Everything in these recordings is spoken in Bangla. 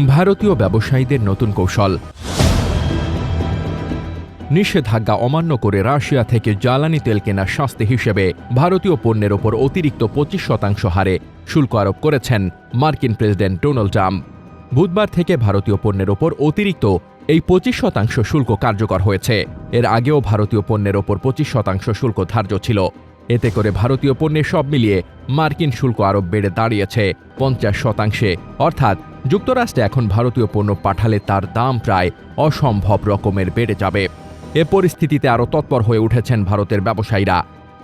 ভারতীয় ব্যবসায়ীদের নতুন কৌশল। নিষেধাজ্ঞা অমান্য করে রাশিয়া থেকে জ্বালানি তেল কেনার শাস্তি হিসেবে ভারতীয় পণ্যের ওপর অতিরিক্ত পঁচিশ শতাংশ হারে শুল্ক আরোপ করেছেন মার্কিন প্রেসিডেন্ট ডোনাল্ড ট্রাম্প। বুধবার থেকে ভারতীয় পণ্যের ওপর অতিরিক্ত এই পঁচিশ শতাংশ শুল্ক কার্যকর হয়েছে। এর আগেও ভারতীয় পণ্যের ওপর পঁচিশ শতাংশ শুল্ক ধার্য ছিল। এতে করে ভারতীয় পণ্যের সব মিলিয়ে মার্কিন শুল্ক আরোপ বেড়ে দাঁড়িয়েছে পঞ্চাশ শতাংশে। অর্থাৎ যুক্তরাষ্ট্রে এখন ভারতীয় পণ্য পাঠালে তার দাম প্রায় অসম্ভব রকমের বেড়ে যাবে। এ পরিস্থিতিতে আরও তৎপর হয়ে উঠেছেন ভারতের ব্যবসায়ীরা।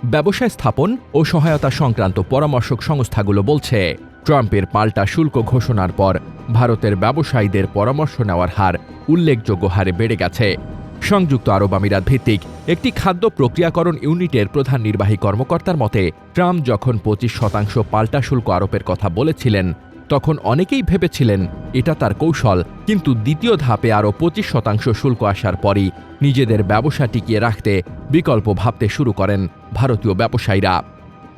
ব্যবসায় স্থাপন ও সহায়তা সংক্রান্ত পরামর্শক সংস্থাগুলো বলছে, ট্রাম্পের পাল্টা শুল্ক ঘোষণার পর ভারতের ব্যবসায়ীদের পরামর্শ নেওয়ার হার উল্লেখযোগ্য হারে বেড়ে গেছে। সংযুক্ত আরব আমিরাত ভিত্তিক একটি খাদ্য প্রক্রিয়াকরণ ইউনিটের প্রধান নির্বাহী কর্মকর্তার মতে, ট্রাম্প যখন পঁচিশ শতাংশ পাল্টা শুল্ক আরোপের কথা বলেছিলেন, তখন অনেকেই ভেবেছিলেন এটা তার কৌশল, কিন্তু দ্বিতীয় ধাপে আরও পঁচিশ শতাংশ শুল্ক আসার পরই নিজেদের ব্যবসা টিকিয়ে রাখতে বিকল্প ভাবতে শুরু করেন ভারতীয় ব্যবসায়ীরা।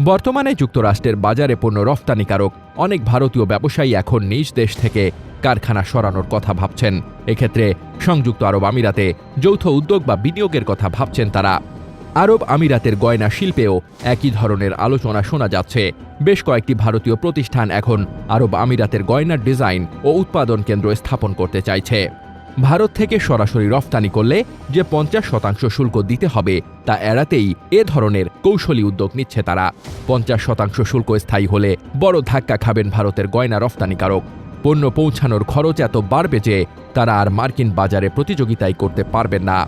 বর্তমানে যুক্তরাষ্ট্রের বাজারে পণ্য রফতানিকারক অনেক ভারতীয় ব্যবসায়ী এখন নিজ দেশ থেকে কারখানা সরানোর কথা ভাবছেন। এক্ষেত্রে সংযুক্ত আরব আমিরাতে যৌথ উদ্যোগ বা বিনিয়োগের কথা ভাবছেন তারা। আরব আমিরাতের গয়না শিল্পেও একই ধরনের আলোচনা শোনা যাচ্ছে। বেশ কয়েকটি ভারতীয় প্রতিষ্ঠান এখন আরব আমিরাতের গয়নার ডিজাইন ও উৎপাদন কেন্দ্র স্থাপন করতে চাইছে। ভারত থেকে সরাসরি রফতানি করলে যে পঞ্চাশ শতাংশ শুল্ক দিতে হবে তা এড়াতেই এ ধরনের কৌশলী উদ্যোগ নিচ্ছে তারা। পঞ্চাশ শতাংশ শুল্ক স্থায়ী হলে বড় ধাক্কা খাবেন ভারতের গয়না রফতানিকারক। পণ্য পৌঁছানোর খরচ এত বাড়বে যে তারা আর মার্কিন বাজারে প্রতিযোগিতাই করতে পারবেন না।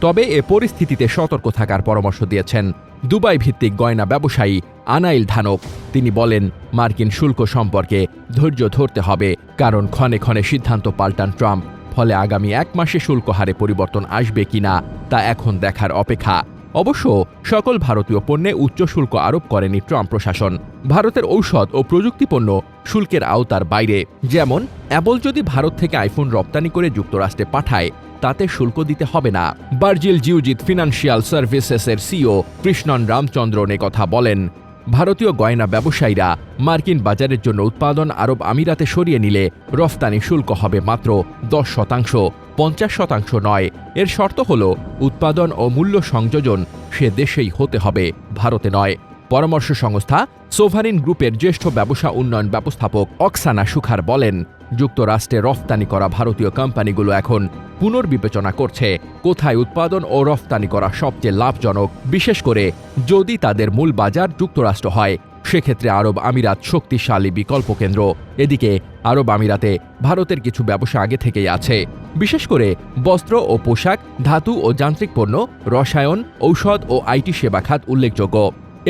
তবে এ পরিস্থিতিতে সতর্ক থাকার পরামর্শ দিয়েছেন দুবাই ভিত্তিক গয়না ব্যবসায়ী আনাইল ধানক তিনি বলেন, মার্কিন শুল্ক সম্পর্কে ধৈর্য ধরতে হবে, কারণ ক্ষণে ক্ষণে সিদ্ধান্ত পাল্টান ট্রাম্প। ফলে আগামী এক মাসে শুল্ক হারে পরিবর্তন আসবে কিনা তা এখন দেখার অপেক্ষা। অবশ্য সকল ভারতীয় পণ্যে উচ্চ শুল্ক আরোপ করেনি ট্রাম্প প্রশাসন। ভারতের ঔষধ ও প্রযুক্তি পণ্য শুল্কের আওতার বাইরে। যেমন অ্যাপল যদি ভারত থেকে আইফোন রপ্তানি করে যুক্তরাষ্ট্রে পাঠায়, তাতে শুল্ক দিতে হবে না। বার্জিল জিউজিত ফিনান্সিয়াল সার্ভিসেসের সিও কৃষ্ণন রামচন্দ্রন কথা বলেন। ভারতীয় গয়না ব্যবসায়ীরা মার্কিন বাজারের জন্য উৎপাদন আরব আমিরাতে সরিয়ে নিলে রফতানি শুল্ক হবে মাত্র দশ শতাংশ, পঞ্চাশ শতাংশ নয়। এর শর্ত হল, উৎপাদন ও মূল্য সংযোজন সে দেশেই হতে হবে, ভারতে নয়। পরামর্শ সংস্থা সোভারিন গ্রুপের জ্যেষ্ঠ ব্যবসা উন্নয়ন ব্যবস্থাপক অক্সানা সুখার বলেন, যুক্তরাষ্ট্রে রফতানি করা ভারতীয় কোম্পানিগুলো এখন পুনর্বিবেচনা করছে কোথায় উৎপাদন ও রফতানি করা সবচেয়ে লাভজনক, বিশেষ করে যদি তাদের মূল বাজার যুক্তরাষ্ট্র হয়। সেক্ষেত্রে আরব আমিরাত শক্তিশালী বিকল্প কেন্দ্র। এদিকে, আরব আমিরাতে ভারতের কিছু ব্যবসা আগে থেকেই আছে। বিশেষ করে বস্ত্র ও পোশাক, ধাতু ও যান্ত্রিক পণ্য, রসায়ন, ঔষধ ও আইটি সেবা খাত উল্লেখযোগ্য।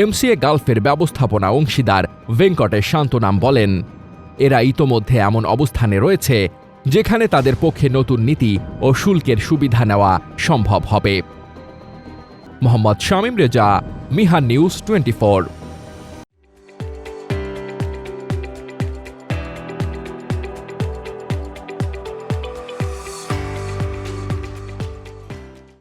এমসিএ গালফের ব্যবস্থাপনা অংশীদার ভেঙ্কটেশ শান্তনাম বলেন, এরা ইতোমধ্যে এমন অবস্থানে রয়েছে যেখানে তাদের পক্ষে নতুন নীতি ও শুল্কের সুবিধা নেওয়া সম্ভব হবে। Mohammad Shamim Reza, Mihan news twenty